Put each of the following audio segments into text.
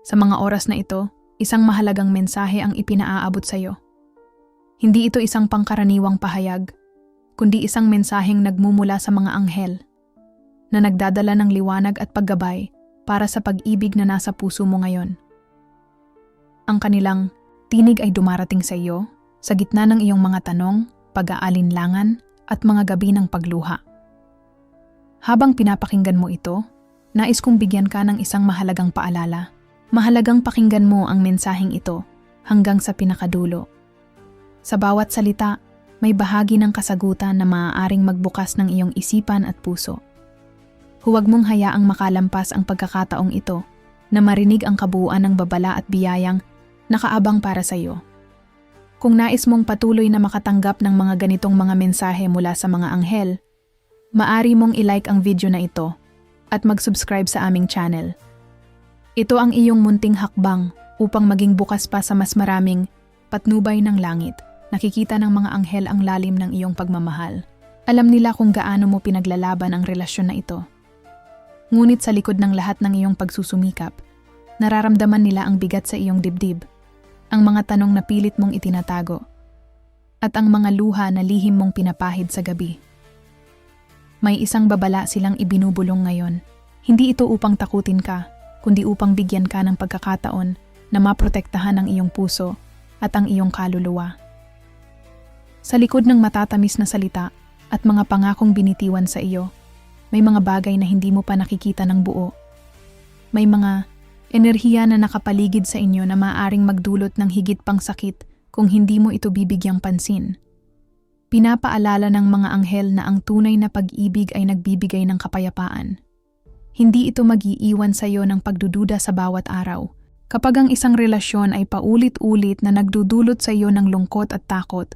Sa mga oras na ito, isang mahalagang mensahe ang ipinaaabot sa iyo. Hindi ito isang pangkaraniwang pahayag, kundi isang mensaheng nagmumula sa mga anghel na nagdadala ng liwanag at paggabay para sa pag-ibig na nasa puso mo ngayon. Ang kanilang tinig ay dumarating sa iyo sa gitna ng iyong mga tanong, pag-aalinlangan at mga gabi ng pagluha. Habang pinapakinggan mo ito, nais kong bigyan ka ng isang mahalagang paalala. Mahalagang pakinggan mo ang mensaheng ito hanggang sa pinakadulo. Sa bawat salita, may bahagi ng kasagutan na maaaring magbukas ng iyong isipan at puso. Huwag mong hayaang makalampas ang pagkakataong ito na marinig ang kabuuan ng babala at biyayang nakaabang para sa iyo. Kung nais mong patuloy na makatanggap ng mga ganitong mga mensahe mula sa mga anghel, maari mong ilike ang video na ito at mag-subscribe sa aming channel. Ito ang iyong munting hakbang upang maging bukas pa sa mas maraming patnubay ng langit. Nakikita ng mga anghel ang lalim ng iyong pagmamahal. Alam nila kung gaano mo pinaglalaban ang relasyon na ito. Ngunit sa likod ng lahat ng iyong pagsusumikap, nararamdaman nila ang bigat sa iyong dibdib, ang mga tanong na pilit mong itinatago, at ang mga luha na lihim mong pinapahid sa gabi. May isang babala silang ibinubulong ngayon. Hindi ito upang takutin ka, kundi upang bigyan ka ng pagkakataon na maprotektahan ang iyong puso at ang iyong kaluluwa. Sa likod ng matatamis na salita at mga pangakong binitiwan sa iyo, may mga bagay na hindi mo pa nakikita ng buo. May mga enerhiya na nakapaligid sa inyo na maaring magdulot ng higit pang sakit kung hindi mo ito bibigyang pansin. Pinapaalala ng mga anghel na ang tunay na pag-ibig ay nagbibigay ng kapayapaan. Hindi ito mag-iiwan sa iyo ng pagdududa sa bawat araw. Kapag ang isang relasyon ay paulit-ulit na nagdudulot sa iyo ng lungkot at takot,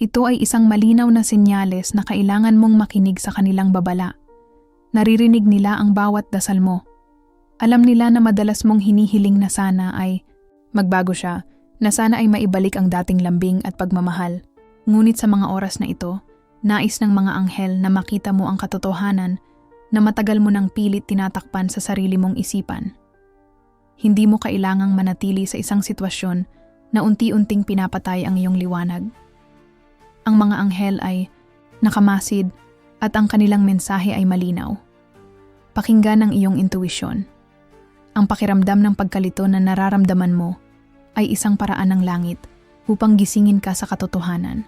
ito ay isang malinaw na senyales na kailangan mong makinig sa kanilang babala. Naririnig nila ang bawat dasal mo. Alam nila na madalas mong hinihiling na sana ay magbago siya, na sana ay maibalik ang dating lambing at pagmamahal. Ngunit sa mga oras na ito, nais ng mga anghel na makita mo ang katotohanan na matagal mo nang pilit tinatakpan sa sarili mong isipan. Hindi mo kailangang manatili sa isang sitwasyon na unti-unting pinapatay ang iyong liwanag. Ang mga anghel ay nakamasid at ang kanilang mensahe ay malinaw. Pakinggan ang iyong intuisyon. Ang pakiramdam ng pagkalito na nararamdaman mo ay isang paraan ng langit upang gisingin ka sa katotohanan.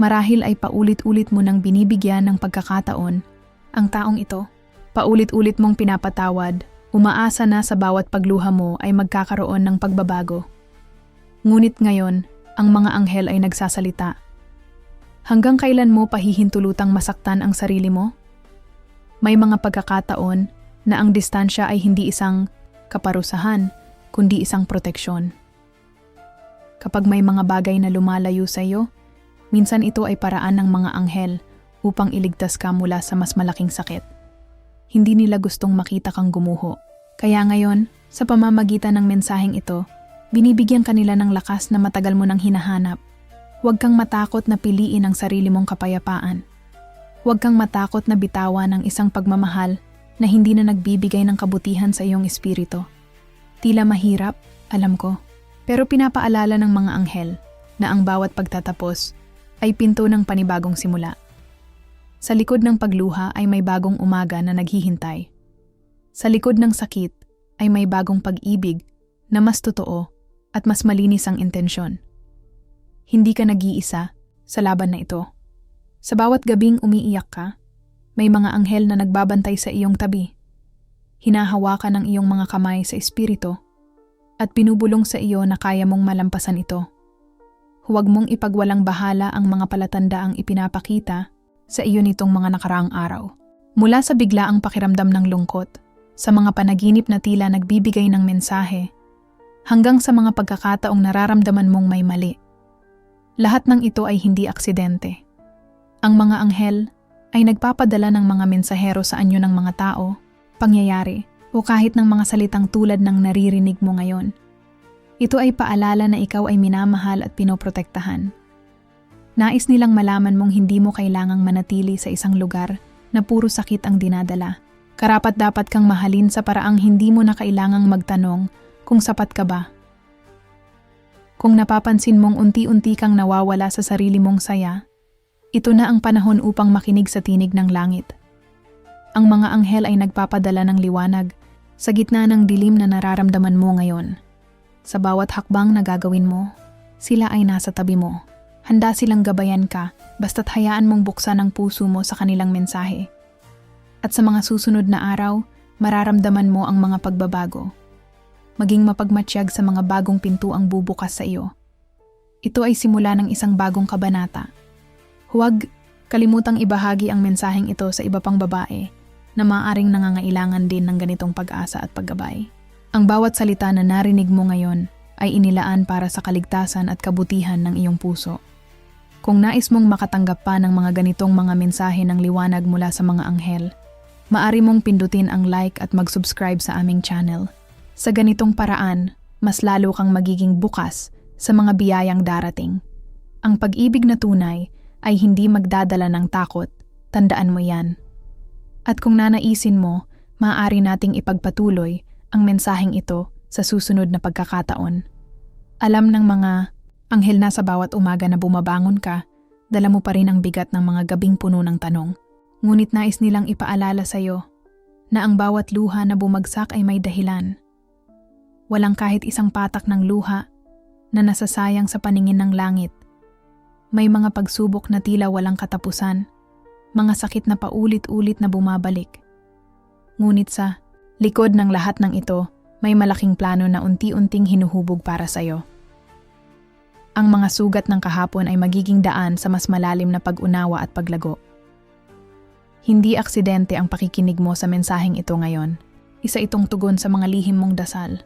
Marahil ay paulit-ulit mo nang binibigyan ng pagkakataon ang taong ito. Paulit-ulit mong pinapatawad, umaasa na sa bawat pagluha mo ay magkakaroon ng pagbabago. Ngunit ngayon, ang mga anghel ay nagsasalita. Hanggang kailan mo pahihintulutang masaktan ang sarili mo? May mga pagkakataon na ang distansya ay hindi isang kaparusahan, kundi isang proteksyon. Kapag may mga bagay na lumalayo sa iyo, minsan ito ay paraan ng mga anghel upang iligtas ka mula sa mas malaking sakit. Hindi nila gustong makita kang gumuho. Kaya ngayon, sa pamamagitan ng mensaheng ito, binibigyan kanila ng lakas na matagal mo nang hinahanap. Huwag kang matakot na piliin ang sarili mong kapayapaan. Huwag kang matakot na bitawan ang isang pagmamahal na hindi na nagbibigay ng kabutihan sa iyong espiritu. Tila mahirap, alam ko, pero pinapaalala ng mga anghel na ang bawat pagtatapos ay pinto ng panibagong simula. Sa likod ng pagluha ay may bagong umaga na naghihintay. Sa likod ng sakit ay may bagong pag-ibig na mas totoo at mas malinis ang intensyon. Hindi ka nag-iisa sa laban na ito. Sa bawat gabing umiiyak ka, may mga anghel na nagbabantay sa iyong tabi. Hinahawakan ng iyong mga kamay sa espiritu at pinubulong sa iyo na kaya mong malampasan ito. Huwag mong ipagwalang bahala ang mga palatandaang ipinapakita sa iyo nitong mga nakaraang araw. Mula sa biglaang pakiramdam ng lungkot, sa mga panaginip na tila nagbibigay ng mensahe, hanggang sa mga pagkakataong nararamdaman mong may mali. Lahat ng ito ay hindi aksidente. Ang mga anghel ay nagpapadala ng mga mensahero sa anyo ng mga tao, pangyayari, o kahit ng mga salitang tulad ng naririnig mo ngayon. Ito ay paalala na ikaw ay minamahal at pinoprotektahan. Nais nilang malaman mong hindi mo kailangang manatili sa isang lugar na puro sakit ang dinadala. Karapat dapat kang mahalin sa paraang hindi mo na kailangang magtanong kung sapat ka ba. Kung napapansin mong unti-unti kang nawawala sa sarili mong saya, ito na ang panahon upang makinig sa tinig ng langit. Ang mga anghel ay nagpapadala ng liwanag sa gitna ng dilim na nararamdaman mo ngayon. Sa bawat hakbang na gagawin mo, sila ay nasa tabi mo. Handa silang gabayan ka basta't hayaan mong buksan ang puso mo sa kanilang mensahe. At sa mga susunod na araw, mararamdaman mo ang mga pagbabago. Maging mapagmatsyag sa mga bagong pintuang bubukas sa iyo. Ito ay simula ng isang bagong kabanata. Huwag kalimutang ibahagi ang mensaheng ito sa iba pang babae na maaaring nangangailangan din ng ganitong pag-asa at paggabay. Ang bawat salita na narinig mo ngayon ay inilaan para sa kaligtasan at kabutihan ng iyong puso. Kung nais mong makatanggap pa ng mga ganitong mga mensahe ng liwanag mula sa mga anghel, maari mong pindutin ang like at mag-subscribe sa aming channel. Sa ganitong paraan, mas lalo kang magiging bukas sa mga biyayang darating. Ang pag-ibig na tunay ay hindi magdadala ng takot, tandaan mo yan. At kung nanaisin mo, maaari nating ipagpatuloy ang mensaheng ito sa susunod na pagkakataon. Alam ng mga anghel na sa bawat umaga na bumabangon ka, dala mo pa rin ang bigat ng mga gabing puno ng tanong. Ngunit nais nilang ipaalala sa iyo na ang bawat luha na bumagsak ay may dahilan. Walang kahit isang patak ng luha na nasasayang sa paningin ng langit. May mga pagsubok na tila walang katapusan, mga sakit na paulit-ulit na bumabalik. Ngunit sa likod ng lahat ng ito, may malaking plano na unti-unting hinuhubog para sa iyo. Ang mga sugat ng kahapon ay magiging daan sa mas malalim na pag-unawa at paglago. Hindi aksidente ang pakikinig mo sa mensaheng ito ngayon. Isa itong tugon sa mga lihim mong dasal.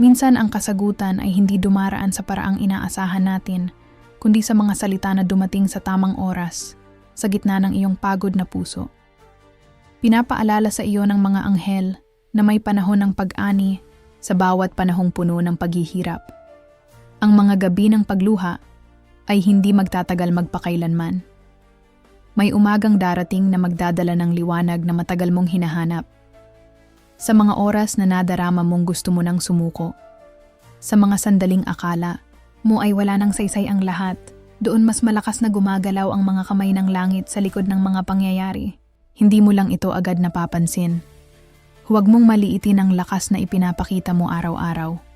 Minsan ang kasagutan ay hindi dumaraan sa paraang inaasahan natin, kundi sa mga salita na dumating sa tamang oras, sa gitna ng iyong pagod na puso. Pinapaalala sa iyo ng mga anghel na may panahon ng pag-ani sa bawat panahong puno ng paghihirap. Ang mga gabi ng pagluha ay hindi magtatagal magpakailanman. May umagang darating na magdadala ng liwanag na matagal mong hinahanap. Sa mga oras na nadarama mong gusto mo nang sumuko. Sa mga sandaling akala mo ay wala nang saysay ang lahat, doon mas malakas na gumagalaw ang mga kamay ng langit sa likod ng mga pangyayari. Hindi mo lang ito agad napapansin. Huwag mong maliitin ang lakas na ipinapakita mo araw-araw.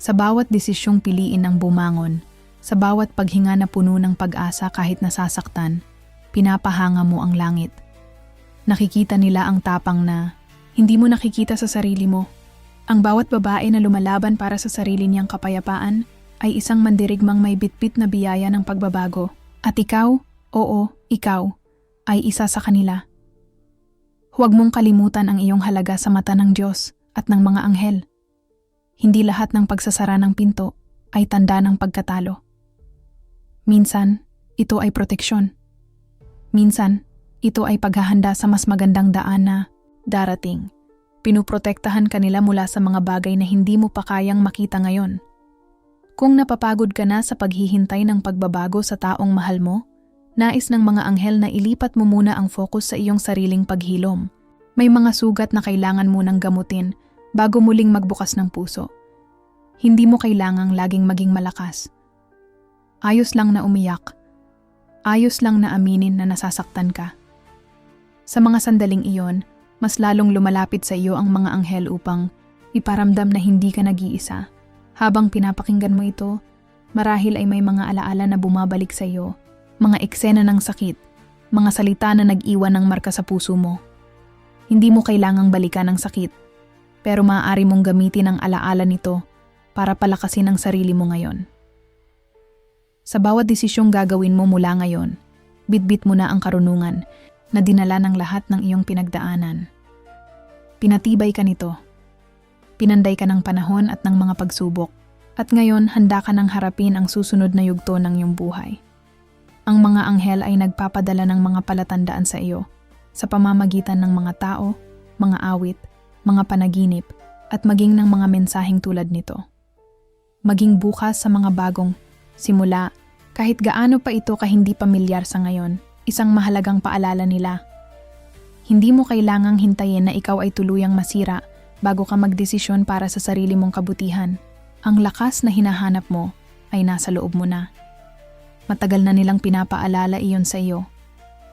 Sa bawat desisyong piliin ng bumangon, sa bawat paghinga na puno ng pag-asa kahit nasasaktan, pinapahanga mo ang langit. Nakikita nila ang tapang na hindi mo nakikita sa sarili mo. Ang bawat babae na lumalaban para sa sarili niyang kapayapaan ay isang mandirigmang may bitbit na biyaya ng pagbabago. At ikaw, oo, ikaw, ay isa sa kanila. Huwag mong kalimutan ang iyong halaga sa mata ng Diyos at ng mga anghel. Hindi lahat ng pagsasara ng pinto ay tanda ng pagkatalo. Minsan, ito ay proteksyon. Minsan, ito ay paghahanda sa mas magandang daan na darating. Pinuprotektahan kanila mula sa mga bagay na hindi mo pa kayang makita ngayon. Kung napapagod ka na sa paghihintay ng pagbabago sa taong mahal mo, nais ng mga anghel na ilipat mo muna ang focus sa iyong sariling paghilom. May mga sugat na kailangan munang gamutin bago muling magbukas ng puso. Hindi mo kailangang laging maging malakas. Ayos lang na umiyak. Ayos lang na aminin na nasasaktan ka. Sa mga sandaling iyon, mas lalong lumalapit sa iyo ang mga anghel upang iparamdam na hindi ka nag-iisa. Habang pinapakinggan mo ito, marahil ay may mga alaala na bumabalik sa iyo, mga eksena ng sakit, mga salita na nag-iwan ng marka sa puso mo. Hindi mo kailangang balikan ang sakit, pero maaari mong gamitin ang alaala nito para palakasin ang sarili mo ngayon. Sa bawat desisyong gagawin mo mula ngayon, bitbit mo na ang karunungan na dinala ng lahat ng iyong pinagdaanan. Pinatibay ka nito. Pinanday ka ng panahon at ng mga pagsubok, at ngayon handa ka nang harapin ang susunod na yugto ng iyong buhay. Ang mga anghel ay nagpapadala ng mga palatandaan sa iyo sa pamamagitan ng mga tao, mga awit, mga panaginip, at maging ng mga mensaheng tulad nito. Maging bukas sa mga bagong simula kahit gaano pa ito ka hindi pamilyar sa ngayon, isang mahalagang paalala nila. Hindi mo kailangang hintayin na ikaw ay tuluyang masira bago ka magdesisyon para sa sarili mong kabutihan. Ang lakas na hinahanap mo ay nasa loob mo na. Matagal na nilang pinapaalala iyon sa iyo.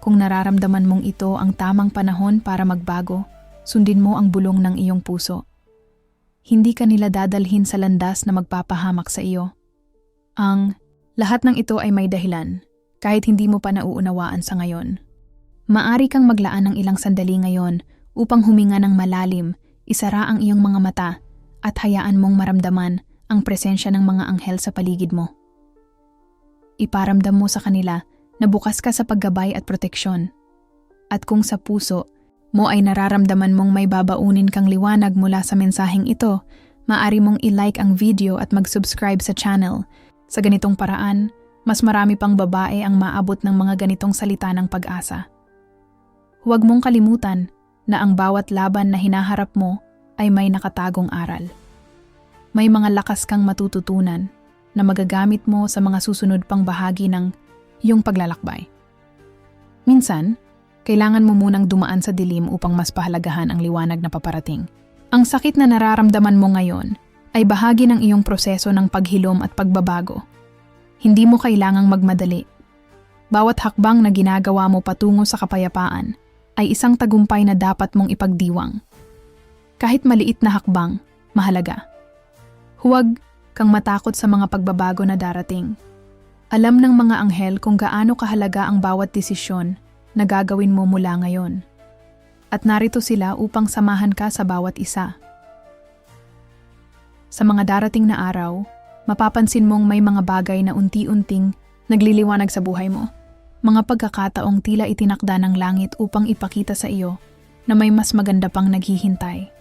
Kung nararamdaman mong ito ang tamang panahon para magbago, sundin mo ang bulong ng iyong puso. Hindi ka nila dadalhin sa landas na magpapahamak sa iyo. Ang lahat ng ito ay may dahilan, kahit hindi mo pa nauunawaan sa ngayon. Maari kang maglaan ng ilang sandali ngayon upang huminga ng malalim, isara ang iyong mga mata, at hayaan mong maramdaman ang presensya ng mga anghel sa paligid mo. Iparamdam mo sa kanila na bukas ka sa paggabay at proteksyon. At kung sa puso mo ay nararamdaman mong may babaunin kang liwanag mula sa mensaheng ito, maari mong i-like ang video at mag-subscribe sa channel. Sa ganitong paraan, mas marami pang babae ang maabot ng mga ganitong salita ng pag-asa. Huwag mong kalimutan na ang bawat laban na hinaharap mo ay may nakatagong aral. May mga lakas kang matututunan na magagamit mo sa mga susunod pang bahagi ng iyong paglalakbay. Minsan, kailangan mo munang dumaan sa dilim upang mas pahalagahan ang liwanag na paparating. Ang sakit na nararamdaman mo ngayon ay bahagi ng iyong proseso ng paghilom at pagbabago. Hindi mo kailangang magmadali. Bawat hakbang na ginagawa mo patungo sa kapayapaan ay isang tagumpay na dapat mong ipagdiwang. Kahit maliit na hakbang, mahalaga. Huwag kang matakot sa mga pagbabago na darating. Alam ng mga anghel kung gaano kahalaga ang bawat desisyon na gagawin mo mula ngayon. At narito sila upang samahan ka sa bawat isa. Sa mga darating na araw, mapapansin mong may mga bagay na unti-unting nagliliwanag sa buhay mo. Mga pagkakataong tila itinakda ng langit upang ipakita sa iyo na may mas maganda pang naghihintay.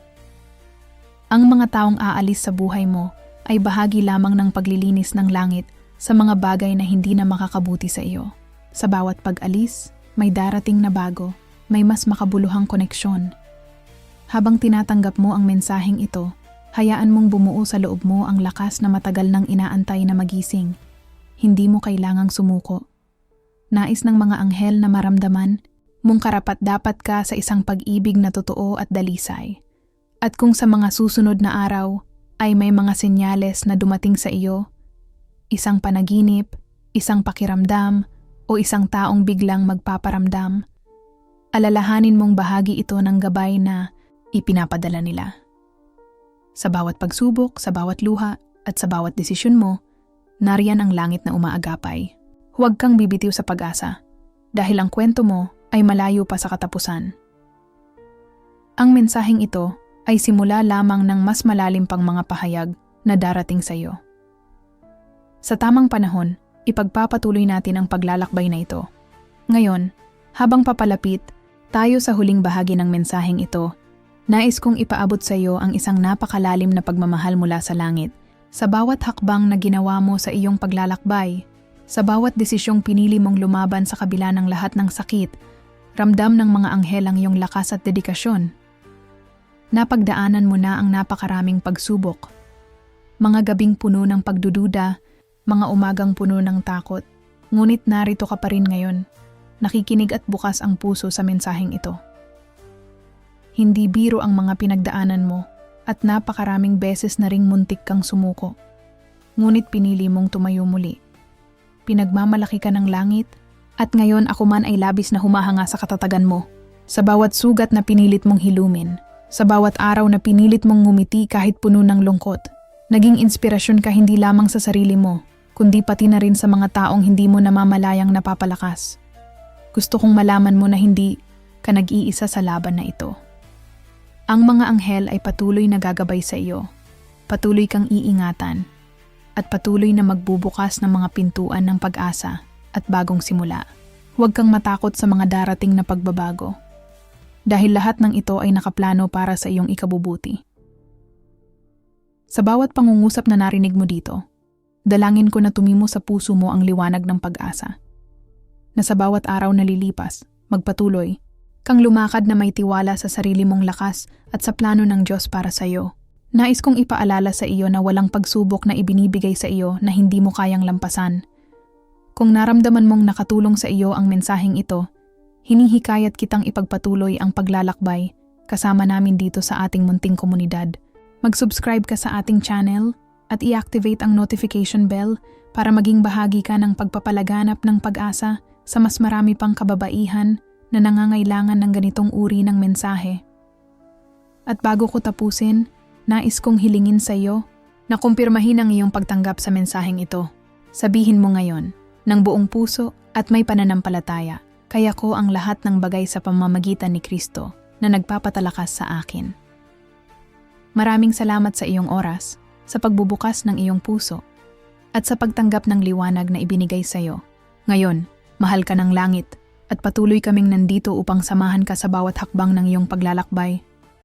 Ang mga taong aalis sa buhay mo ay bahagi lamang ng paglilinis ng langit sa mga bagay na hindi na makakabuti sa iyo. Sa bawat pag-alis, may darating na bago, may mas makabuluhang koneksyon. Habang tinatanggap mo ang mensaheng ito, hayaan mong bumuo sa loob mo ang lakas na matagal nang inaantay na magising. Hindi mo kailangang sumuko. Nais ng mga anghel na maramdaman mong karapat dapat ka sa isang pag-ibig na totoo at dalisay. At kung sa mga susunod na araw, ay may mga senyales na dumating sa iyo, isang panaginip, isang pakiramdam, o isang taong biglang magpaparamdam, alalahanin mong bahagi ito ng gabay na ipinapadala nila. Sa bawat pagsubok, sa bawat luha, at sa bawat desisyon mo, nariyan ang langit na umaagapay. Huwag kang bibitiw sa pag-asa, dahil ang kwento mo ay malayo pa sa katapusan. Ang mensaheng ito ay simula lamang ng mas malalim pang mga pahayag na darating sa iyo. Sa tamang panahon, ipagpapatuloy natin ang paglalakbay na ito. Ngayon, habang papalapit, tayo sa huling bahagi ng mensaheng ito, nais kong ipaabot sa iyo ang isang napakalalim na pagmamahal mula sa langit. Sa bawat hakbang na ginawa mo sa iyong paglalakbay, sa bawat desisyong pinili mong lumaban sa kabila ng lahat ng sakit, ramdam ng mga anghel ang iyong lakas at dedikasyon Napagdaanan mo na ang napakaraming pagsubok. Mga gabing puno ng pagdududa, mga umagang puno ng takot. Ngunit narito ka pa rin ngayon. Nakikinig at bukas ang puso sa mensaheng ito. Hindi biro ang mga pinagdaanan mo at napakaraming beses na ring muntik kang sumuko. Ngunit pinili mong tumayo muli. Pinagmamalaki ka ng langit at ngayon ako man ay labis na humahanga sa katatagan mo. Sa bawat sugat na pinilit mong hilumin, sa bawat araw na pinilit mong ngumiti kahit puno ng lungkot, naging inspirasyon ka hindi lamang sa sarili mo, kundi pati na rin sa mga taong hindi mo namamalayang napapalakas. Gusto kong malaman mo na hindi ka nag-iisa sa laban na ito. Ang mga anghel ay patuloy na gagabay sa iyo, patuloy kang iingatan, at patuloy na magbubukas ng mga pintuan ng pag-asa at bagong simula. Huwag kang matakot sa mga darating na pagbabago dahil lahat ng ito ay nakaplano para sa iyong ikabubuti. Sa bawat pangungusap na narinig mo dito, dalangin ko na tumimo sa puso mo ang liwanag ng pag-asa. Na sa bawat araw na lilipas, magpatuloy, kang lumakad na may tiwala sa sarili mong lakas at sa plano ng Diyos para sa iyo. Nais kong ipaalala sa iyo na walang pagsubok na ibinibigay sa iyo na hindi mo kayang lampasan. Kung naramdaman mong nakatulong sa iyo ang mensaheng ito, hinihikayat kitang ipagpatuloy ang paglalakbay kasama namin dito sa ating munting komunidad. Mag-subscribe ka sa ating channel at i-activate ang notification bell para maging bahagi ka ng pagpapalaganap ng pag-asa sa mas marami pang kababaihan na nangangailangan ng ganitong uri ng mensahe. At bago ko tapusin, nais kong hilingin sa iyo na kumpirmahin ang iyong pagtanggap sa mensaheng ito. Sabihin mo ngayon, ng buong puso at may pananampalataya, kaya ko ang lahat ng bagay sa pamamagitan ni Kristo na nagpapatalakas sa akin. Maraming salamat sa iyong oras, sa pagbubukas ng iyong puso, at sa pagtanggap ng liwanag na ibinigay sa iyo. Ngayon, mahal ka ng langit, at patuloy kaming nandito upang samahan ka sa bawat hakbang ng iyong paglalakbay